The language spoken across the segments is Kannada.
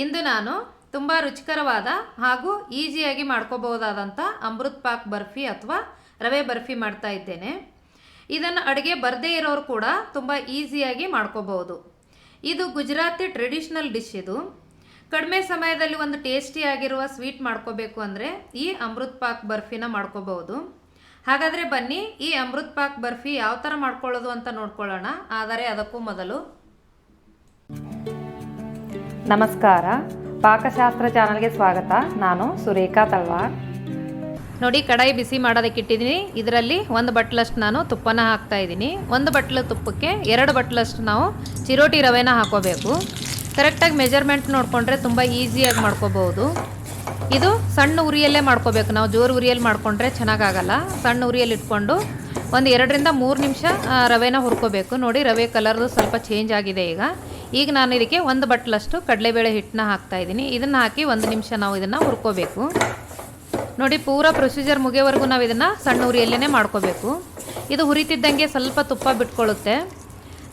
ಇಂದು ನಾನು ತುಂಬ ರುಚಿಕರವಾದ ಹಾಗೂ ಈಸಿಯಾಗಿ ಮಾಡ್ಕೋಬಹುದಾದಂಥ ಅಮೃತ್ ಪಾಕ್ ಬರ್ಫಿ ಅಥವಾ ರವೆ ಬರ್ಫಿ ಮಾಡ್ತಾ ಇದ್ದೇನೆ. ಇದನ್ನು ಅಡುಗೆ ಬರದೇ ಇರೋರು ಕೂಡ ತುಂಬ ಈಸಿಯಾಗಿ ಮಾಡ್ಕೋಬಹುದು. ಇದು ಗುಜರಾತಿ ಟ್ರೆಡಿಷ್ನಲ್ ಡಿಶ್ ಇದು. ಕಡಿಮೆ ಸಮಯದಲ್ಲಿ ಒಂದು ಟೇಸ್ಟಿಯಾಗಿರುವ ಸ್ವೀಟ್ ಮಾಡ್ಕೋಬೇಕು ಅಂದರೆ ಈ ಅಮೃತ್ ಪಾಕ್ ಬರ್ಫಿನ ಮಾಡ್ಕೋಬಹುದು. ಹಾಗಾದರೆ ಬನ್ನಿ ಈ ಅಮೃತ್ ಪಾಕ್ ಬರ್ಫಿ ಯಾವ ಥರ ಮಾಡ್ಕೊಳ್ಳೋದು ಅಂತ ನೋಡ್ಕೊಳ್ಳೋಣ. ಆದರೆ ಅದಕ್ಕೂ ಮೊದಲು ನಮಸ್ಕಾರ. ಪಾಕಶಾಸ್ತ್ರ ಚಾನಲ್ಗೆ ಸ್ವಾಗತ. ನಾನು ಸುರೇಖಾ ತಳ್ವಾರ್ ನೋಡಿ, ಕಡಾಯಿ ಬಿಸಿ ಮಾಡೋದಕ್ಕೆ ಇಟ್ಟಿದ್ದೀನಿ. ಇದರಲ್ಲಿ ಒಂದು ಬಟ್ಲಷ್ಟು ನಾನು ತುಪ್ಪನ ಹಾಕ್ತಾ ಇದ್ದೀನಿ. ಒಂದು ಬಟ್ಲ ತುಪ್ಪಕ್ಕೆ ಎರಡು ಬಟ್ಲಷ್ಟು ನಾವು ಚಿರೋಟಿ ರವೆನ ಹಾಕೋಬೇಕು. ಕರೆಕ್ಟಾಗಿ ಮೆಜರ್ಮೆಂಟ್ ನೋಡಿಕೊಂಡ್ರೆ ತುಂಬ ಈಸಿಯಾಗಿ ಮಾಡ್ಕೋಬಹುದು ಇದು ಸಣ್ಣ ಉರಿಯಲ್ಲೇ ಮಾಡ್ಕೋಬೇಕು. ನಾವು ಜೋರು ಉರಿಯಲ್ಲಿ ಮಾಡಿಕೊಂಡ್ರೆ ಚೆನ್ನಾಗಾಗಲ್ಲ. ಸಣ್ಣ ಉರಿಯಲ್ಲಿ ಇಟ್ಕೊಂಡು ಒಂದು ಎರಡರಿಂದ ಮೂರು ನಿಮಿಷ ರವೆನ ಹುರ್ಕೋಬೇಕು. ನೋಡಿ, ರವೆ ಕಲರ್ದು ಸ್ವಲ್ಪ ಚೇಂಜ್ ಆಗಿದೆ ಈಗ. ಈಗ ನಾನು ಇದಕ್ಕೆ ಒಂದು ಬಟ್ಲಷ್ಟು ಕಡಲೆಬೇಳೆ ಹಿಟ್ಟನ್ನ ಹಾಕ್ತಾ ಇದ್ದೀನಿ. ಇದನ್ನು ಹಾಕಿ ಒಂದು ನಿಮಿಷ ನಾವು ಇದನ್ನು ಹುರ್ಕೋಬೇಕು. ನೋಡಿ, ಪೂರ ಪ್ರೊಸೀಜರ್ ಮುಗಿಯೋವರೆಗೂ ನಾವು ಇದನ್ನು ಸಣ್ಣ ಉರಿಯಲ್ಲೇ ಮಾಡ್ಕೋಬೇಕು. ಇದು ಹುರಿತಿದ್ದಂಗೆ ಸ್ವಲ್ಪ ತುಪ್ಪ ಬಿಟ್ಕೊಳ್ಳುತ್ತೆ.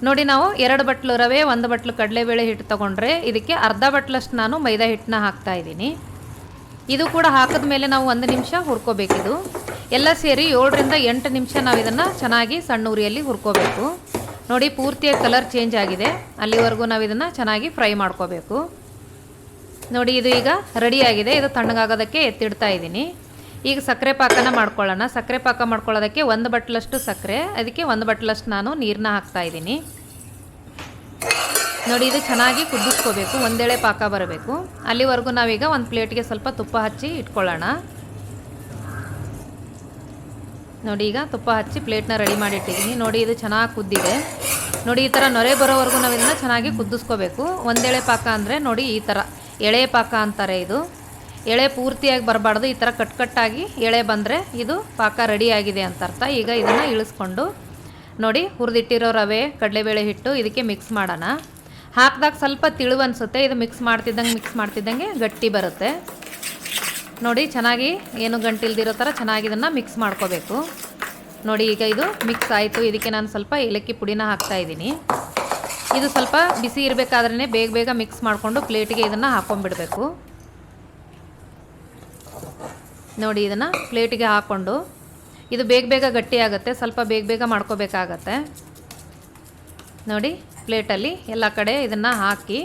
ನೋಡಿ, ನಾವು ಎರಡು ಬಟ್ಲು ರವೆ, ಒಂದು ಬಟ್ಲು ಕಡಲೆಬೇಳೆ ಹಿಟ್ಟು ತೊಗೊಂಡ್ರೆ ಇದಕ್ಕೆ ಅರ್ಧ ಬಟ್ಲಷ್ಟು ನಾನು ಮೈದಾ ಹಿಟ್ಟನ್ನ ಹಾಕ್ತಾ ಇದ್ದೀನಿ. ಇದು ಕೂಡ ಹಾಕಿದ ಮೇಲೆ ನಾವು ಒಂದು ನಿಮಿಷ ಹುರ್ಕೋಬೇಕಿದು. ಎಲ್ಲ ಸೇರಿ ಏಳರಿಂದ ಎಂಟು ನಿಮಿಷ ನಾವು ಇದನ್ನು ಚೆನ್ನಾಗಿ ಸಣ್ಣ ಉರಿಯಲ್ಲಿ ಹುರ್ಕೋಬೇಕು. ನೋಡಿ, ಪೂರ್ತಿಯಾಗಿ ಕಲರ್ ಚೇಂಜ್ ಆಗಿದೆ. ಅಲ್ಲಿವರೆಗೂ ನಾವು ಇದನ್ನು ಚೆನ್ನಾಗಿ ಫ್ರೈ ಮಾಡ್ಕೋಬೇಕು. ನೋಡಿ, ಇದು ಈಗ ರೆಡಿಯಾಗಿದೆ ಇದು ತಣ್ಣಗಾಗೋದಕ್ಕೆ ಎತ್ತಿಡ್ತಾ ಇದ್ದೀನಿ. ಈಗ ಸಕ್ಕರೆ ಪಾಕನ ಮಾಡ್ಕೊಳ್ಳೋಣ. ಸಕ್ಕರೆ ಪಾಕ ಮಾಡ್ಕೊಳ್ಳೋದಕ್ಕೆ ಒಂದು ಬಟ್ಲಷ್ಟು ಸಕ್ಕರೆ, ಅದಕ್ಕೆ ಒಂದು ಬಟ್ಲಷ್ಟು ನಾನು ನೀರನ್ನ ಹಾಕ್ತಾ ಇದ್ದೀನಿ. ನೋಡಿ, ಇದು ಚೆನ್ನಾಗಿ ಕುದಿಸ್ಕೋಬೇಕು. ಒಂದೇಳೆ ಪಾಕ ಬರಬೇಕು. ಅಲ್ಲಿವರೆಗೂ ನಾವೀಗ ಒಂದು ಪ್ಲೇಟ್ಗೆ ಸ್ವಲ್ಪ ತುಪ್ಪ ಹಚ್ಚಿ ಇಟ್ಕೊಳ್ಳೋಣ. ನೋಡಿ, ಈಗ ತುಪ್ಪ ಹಚ್ಚಿ ಪ್ಲೇಟ್ನ ರೆಡಿ ಮಾಡಿಟ್ಟಿದ್ದೀನಿ. ನೋಡಿ, ಇದು ಚೆನ್ನಾಗಿ ಕುದ್ದಿದೆ. ನೋಡಿ, ಈ ಥರ ನೊರೆ ಬರೋವರೆಗೂ ನಾವು ಇದನ್ನು ಚೆನ್ನಾಗಿ ಕುದಿಸ್ಕೋಬೇಕು ಒಂದೆಳೆ ಪಾಕ ಅಂದರೆ ನೋಡಿ, ಈ ಥರ ಎಳೆ ಪಾಕ ಅಂತಾರೆ ಇದು. ಎಳೆ ಪೂರ್ತಿಯಾಗಿ ಬರಬಾರ್ದು. ಈ ಥರ ಕಟ್ ಕಟ್ಟಾಗಿ ಎಳೆ ಬಂದರೆ ಇದು ಪಾಕ ರೆಡಿ ಆಗಿದೆ ಅಂತ ಅರ್ಥ. ಈಗ ಇದನ್ನು ಇಳಿಸ್ಕೊಂಡು ನೋಡಿ, ಹುರಿದಿಟ್ಟಿರೋ ರವೆ, ಕಡಲೆಬೇಳೆ ಹಿಟ್ಟು ಇದಕ್ಕೆ ಮಿಕ್ಸ್ ಮಾಡೋಣ. ಹಾಕಿದಾಗ ಸ್ವಲ್ಪ ತಿಳುವನ್ಸುತ್ತೆ ಇದು ಮಿಕ್ಸ್ ಮಾಡ್ತಿದ್ದಂಗೆ ಮಿಕ್ಸ್ ಮಾಡ್ತಿದ್ದಂಗೆ ಗಟ್ಟಿ ಬರುತ್ತೆ. ನೋಡಿ, ಚೆನ್ನಾಗಿ ಏನು ಗಂಟಿಲ್ದಿರೋ ಥರ ಚೆನ್ನಾಗಿ ಇದನ್ನು ಮಿಕ್ಸ್ ಮಾಡ್ಕೋಬೇಕು. ನೋಡಿ, ಈಗ ಇದು ಮಿಕ್ಸ್ ಆಯಿತು. ಇದಕ್ಕೆ ನಾನು ಸ್ವಲ್ಪ ಏಲಕ್ಕಿ ಪುಡಿನ ಹಾಕ್ತಾ ಇದ್ದೀನಿ. ಇದು ಸ್ವಲ್ಪ ಬಿಸಿ ಇರಬೇಕಾದ್ರೇ ಬೇಗ ಬೇಗ ಮಿಕ್ಸ್ ಮಾಡಿಕೊಂಡು ಪ್ಲೇಟಿಗೆ ಇದನ್ನು ಹಾಕ್ಕೊಂಡ್ಬಿಡ್ಬೇಕು ನೋಡಿ, ಇದನ್ನು ಪ್ಲೇಟಿಗೆ ಹಾಕ್ಕೊಂಡು ಇದು ಬೇಗ ಬೇಗ ಗಟ್ಟಿ ಆಗುತ್ತೆ. ಸ್ವಲ್ಪ ಬೇಗ ಬೇಗ ಮಾಡ್ಕೋಬೇಕಾಗತ್ತೆ. ನೋಡಿ ಪ್ಲೇಟಲ್ಲಿ ಎಲ್ಲ ಕಡೆ ಇದನ್ನು ಹಾಕಿ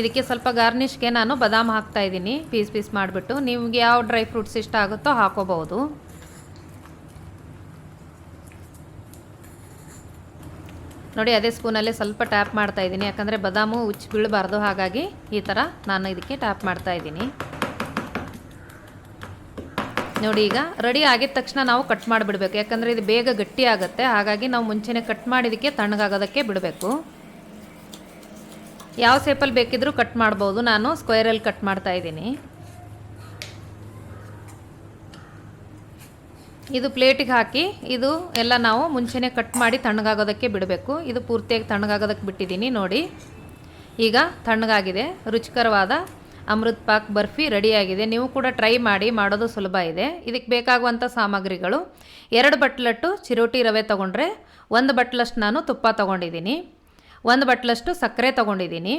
ಇದಕ್ಕೆ ಸ್ವಲ್ಪ ಗಾರ್ನಿಷ್ಗೆ ನಾನು ಬಾದಾಮ್ ಹಾಕ್ತಾ ಇದ್ದೀನಿ. ಪೀಸ್ ಪೀಸ್ ಮಾಡಿಬಿಟ್ಟು ನಿಮ್ಗೆ ಯಾವ ಡ್ರೈ ಫ್ರೂಟ್ಸ್ ಇಷ್ಟ ಆಗುತ್ತೋ ಹಾಕೋಬಹುದು. ನೋಡಿ, ಅದೇ ಸ್ಪೂನಲ್ಲೇ ಸ್ವಲ್ಪ ಟ್ಯಾಪ್ ಮಾಡ್ತಾ ಇದ್ದೀನಿ. ಯಾಕಂದರೆ ಬಾದಾಮು ಉಚ್ಚಿ ಬೀಳಬಾರ್ದು. ಹಾಗಾಗಿ ಈ ಥರ ನಾನು ಇದಕ್ಕೆ ಟ್ಯಾಪ್ ಮಾಡ್ತಾ ಇದ್ದೀನಿ. ನೋಡಿ, ಈಗ ರೆಡಿ ಆಗಿದ ತಕ್ಷಣ ನಾವು ಕಟ್ ಮಾಡಿಬಿಡ್ಬೇಕು. ಯಾಕಂದರೆ ಇದು ಬೇಗ ಗಟ್ಟಿ ಆಗುತ್ತೆ. ಹಾಗಾಗಿ ನಾವು ಮುಂಚೆನೇ ಕಟ್ ಮಾಡಿದಕ್ಕೆ ತಣ್ಣಗಾಗೋದಕ್ಕೆ ಬಿಡಬೇಕು. ಯಾವ ಸೇಪಲ್ಲಿ ಬೇಕಿದ್ರೂ ಕಟ್ ಮಾಡ್ಬೋದು. ನಾನು ಸ್ಕ್ವೇರಲ್ಲಿ ಕಟ್ ಮಾಡ್ತಾ ಇದ್ದೀನಿ. ಇದು ಪ್ಲೇಟಿಗೆ ಹಾಕಿ, ಇದು ಎಲ್ಲ ನಾವು ಮುಂಚೆನೆ ಕಟ್ ಮಾಡಿ ತಣ್ಣಗಾಗೋದಕ್ಕೆ ಬಿಡಬೇಕು. ಇದು ಪೂರ್ತಿಯಾಗಿ ತಣ್ಣಗಾಗೋದಕ್ಕೆ ಬಿಟ್ಟಿದ್ದೀನಿ, ನೋಡಿ. ಈಗ ತಣ್ಣಗಾಗಿದೆ, ರುಚಿಕರವಾದ ಅಮೃತ್ ಪಾಕ್ ಬರ್ಫಿ ರೆಡಿಯಾಗಿದೆ. ನೀವು ಕೂಡ ಟ್ರೈ ಮಾಡಿ, ಮಾಡೋದು ಸುಲಭ ಇದೆ. ಇದಕ್ಕೆ ಬೇಕಾಗುವಂಥ ಸಾಮಗ್ರಿಗಳು ಎರಡು ಬಟ್ಲಟ್ಟು ಚಿರೋಟಿ ರವೆ ತೊಗೊಂಡ್ರೆ, ಒಂದು ಬಟ್ಲಷ್ಟು ನಾನು ತುಪ್ಪ ತೊಗೊಂಡಿದ್ದೀನಿ. ಒಂದು ಬಟ್ಲಷ್ಟು ಸಕ್ಕರೆ ತೊಗೊಂಡಿದ್ದೀನಿ.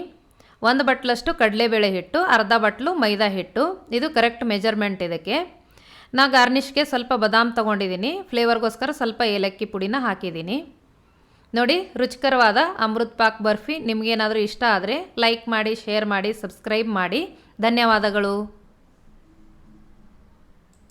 ಒಂದು ಬಟ್ಲಷ್ಟು ಕಡಲೆಬೇಳೆ ಹಿಟ್ಟು, ಅರ್ಧ ಬಟ್ಲು ಮೈದಾ ಹಿಟ್ಟು. ಇದು ಕರೆಕ್ಟ್ ಮೆಜರ್ಮೆಂಟ್ ಇದಕ್ಕೆ. ನಾ ಗಾರ್ನಿಷ್ಗೆ ಸ್ವಲ್ಪ ಬದಾಮ್ ತೊಗೊಂಡಿದ್ದೀನಿ. ಫ್ಲೇವರ್ಗೋಸ್ಕರ ಸ್ವಲ್ಪ ಏಲಕ್ಕಿ ಪುಡಿನ ಹಾಕಿದ್ದೀನಿ. ನೋಡಿ, ರುಚಿಕರವಾದ ಅಮೃತ್ ಪಾಕ್ ಬರ್ಫಿ. ನಿಮಗೇನಾದರೂ ಇಷ್ಟ ಆದರೆ ಲೈಕ್ ಮಾಡಿ, ಶೇರ್ ಮಾಡಿ, ಸಬ್ಸ್ಕ್ರೈಬ್ ಮಾಡಿ. ಧನ್ಯವಾದಗಳು.